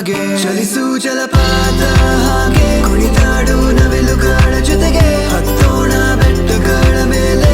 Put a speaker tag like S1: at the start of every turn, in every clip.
S1: ಹಾಗೆ ಚಲಿಸು ಜಲಪಾತ ಹಾಗೆ ಕುಣಿದಾಡು ನವಿಲುಗಳ ಜೊತೆಗೆ ಹತ್ತೋಣ ಬೆಟ್ಟಗಳ ಮೇಲೆ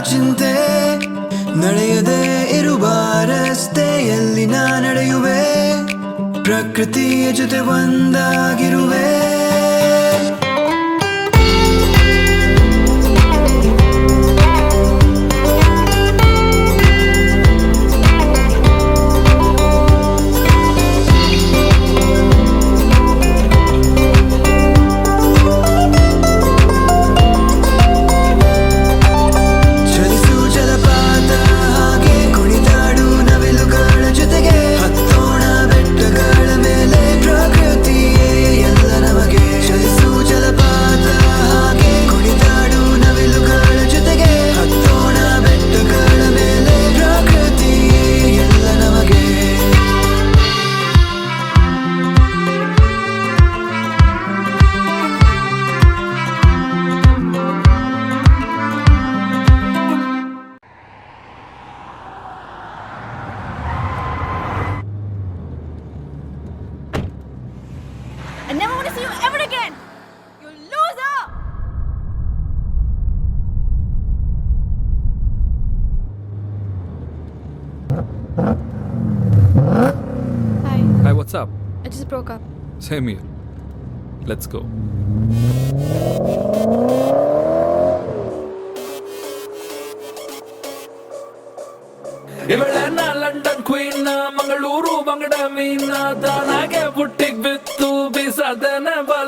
S1: ಚಿಂತೆ ನಡೆಯದೆ ಇರುವ ರಸ್ತೆಯಲ್ಲಿ ನಾ ನಡೆಯುವೆ. ಪ್ರಕೃತಿಯ ಜೊತೆ ಒಂದಾಗಿರುವೆ.
S2: What's up?
S3: I just broke up.
S2: Same here. Let's go. ಇವಳೆನ್ನ ಲಂಡನ್ ಕ್ವೀನ್ ಮಂಗಳೂರು ಬಂಗಡ ಮೀನ ತಾನಾಗೆ ಬುಟ್ಟಿಗ್ ಬಿತ್ತು ಬಿಸದನ ಬಾ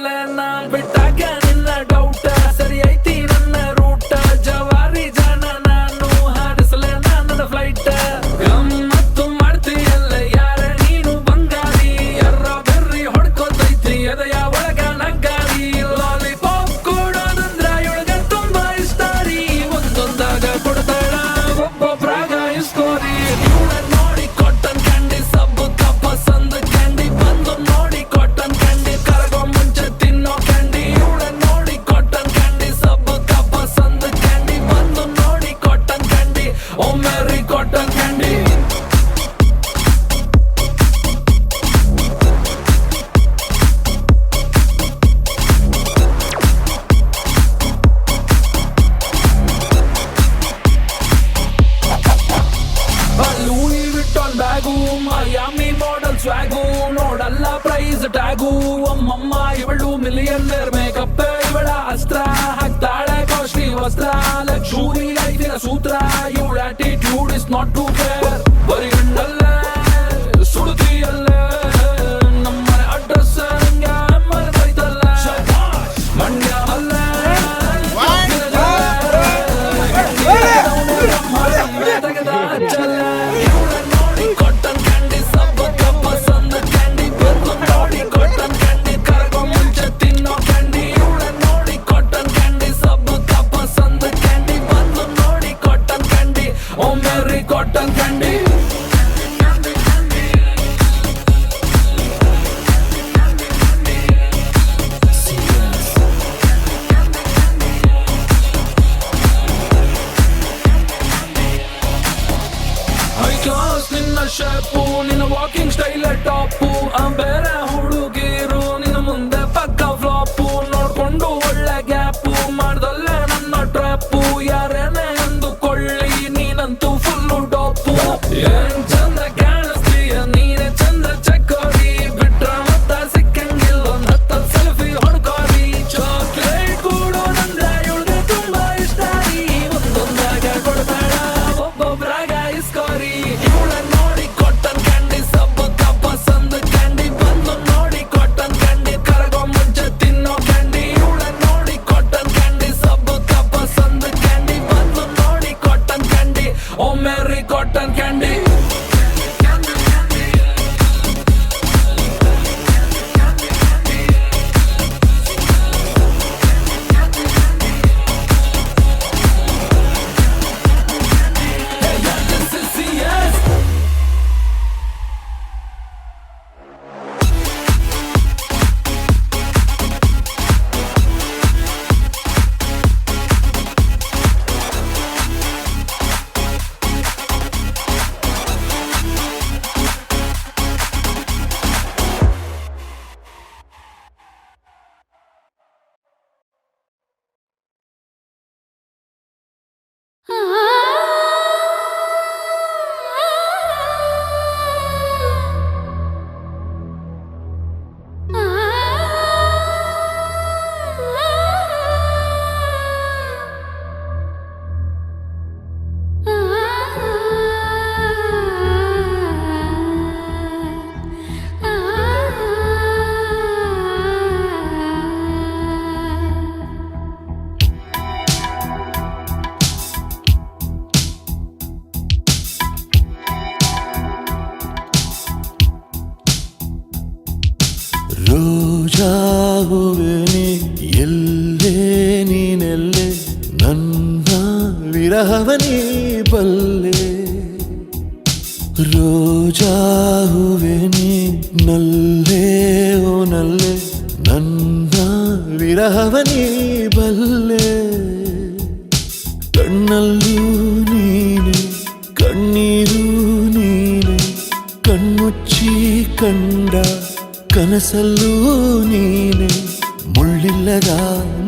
S4: ರೋಜಾ ಹೂವೆ ನೀ ಎಲ್ಲೇ ನೀನೆಲ್ಲೆ ನನ್ನ ವಿರಹವನೇ ಬಲ್ಲೆ ರೋಜಾ ಹೂವೆ ನೀ ನಲ್ಲೇ ಓ ನಲ್ಲೆ ನನ್ನ ವಿರಹವನೇ ಬಲ್ಲೆ ಕಣ್ಣಲ್ಲೂ ನೀನೆ ಕಣ್ಣೀರು ನೀನೆ ಕಣ್ಮುಚ್ಚಿ ಕಂಡ ಕನಸಲ್ಲೂ ನೀನೆ ಮುಳ್ಳಿಲ್ಲದ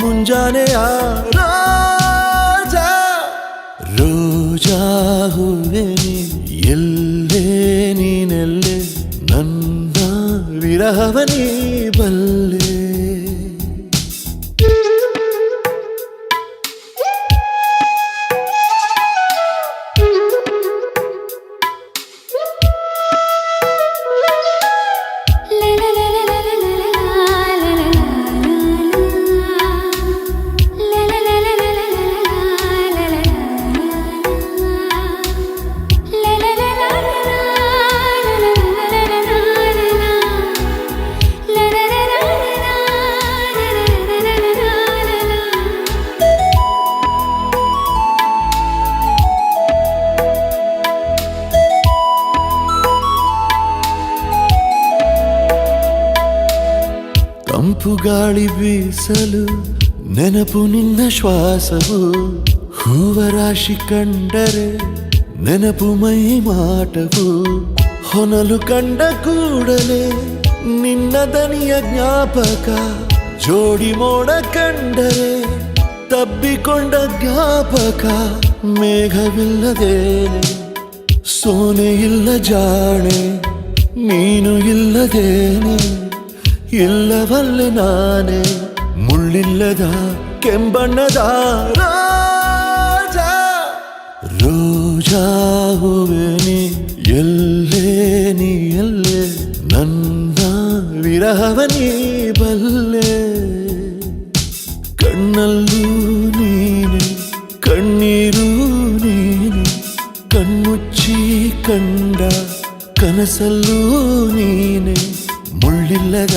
S4: ಮುಂಜಾನೆಯ ರಾಜಾ. ರೋಜಾ ಹೂವೆ ಎಲ್ಲೇ ನೀನೆಲ್ಲೆ? ನನ್ನ ವಿರಹವನೇ. ಗಾಳಿ ಬೀಸಲು ನೆನಪು ನಿನ್ನ ಶ್ವಾಸವು. ಹೂವ ರಾಶಿ ಕಂಡರೆ ನೆನಪು ಮೈ ಮಾಟವು. ಹೊನಲು ಕಂಡ ಕೂಡಲೇ ನಿನ್ನ ದನಿಯ ಜ್ಞಾಪಕ. ಜೋಡಿ ಮೋಡ ಕಂಡರೆ ತಬ್ಬಿಕೊಂಡ ಜ್ಞಾಪಕ. ಮೇಘವಿಲ್ಲದೇನೆ, ಸೋನೆ ಇಲ್ಲ ಜಾಣೆ, ನೀನು ಇಲ್ಲದೇನೆ. ಇಲ್ಲವಲ್ಲ ನಾನೇ ಮುಳ್ಳಿಲ್ಲದ ಕೆಂಬಣ್ಣದ ರಾಜ ರೋಜಾ ಹೂವೆ ನೀ ಎಲ್ಲೇ ನೀ ಎಲ್ಲೇ ನನ್ನ ವಿರಹವನೇ ಬಲ್ಲೆ ಕಣ್ಣಲ್ಲೂ ನೀನೆ ಕಣ್ಣೀರು ನೀನೆ ಕಣ್ಮುಚ್ಚಿ ಕಂಡ ಕನಸಲ್ಲೂ ನೀನೆ മുള്ളില്ലക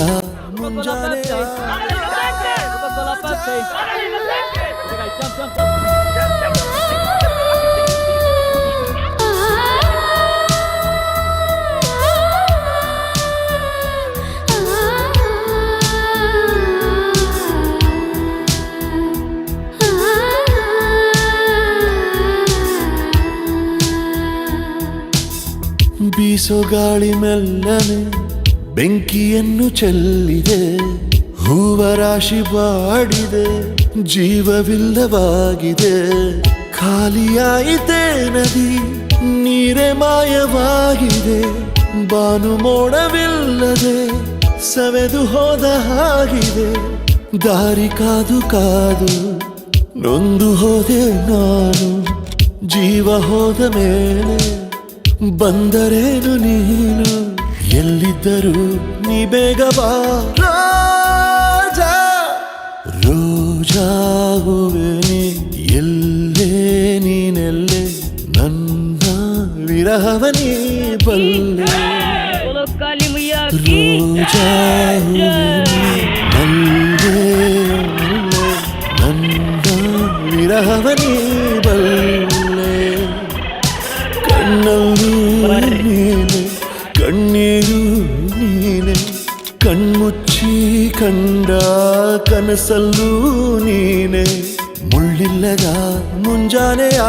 S4: ബീസോ ഗാളി മെല്ലനെ ಬೆಂಕಿಯನ್ನು ಚೆಲ್ಲಿದೆ ಹೂವ ರಾಶಿ ಬಾಡಿದೆ, ಜೀವವಿಲ್ಲವಾಗಿದೆ. ಖಾಲಿಯಾಯಿತೆ ನದಿ, ನೀರೆ ಮಾಯವಾಗಿದೆ. ಬಾನು ಮೋಡವಿಲ್ಲದೆ, ಸವೆದು ಹೋದ ಹಾಗಿದೆ. ದಾರಿ ಕಾದು ಕಾದು, ನೊಂದು ಹೋದೆ ನಾನು, ಜೀವ ಹೋದ ಮೇಲೆ ಬಂದರೇನು ನೀನು? ಎಲ್ಲಿದ್ದರೂ ನೀ ಬೇಗ ಬಾ ರಾಜಾ ರೋಜಾ ಹೂವೇನೆ ಎಲ್ಲೇ ನೀನೆಲ್ಲೆ ನನ್ನ ವಿರಹವನೇ ಬಲ್ಲೆ ರೋಜಾ ಹೂವೇನೆ ನಲ್ಲೇ ನನ್ನ ವಿರಹವನೇ ಕಂಡ ಕನಸಲ್ಲೂ ನೀನೆ ಮುಳ್ಳಿಲ್ಲದ ಮುಂಜಾನೆಯ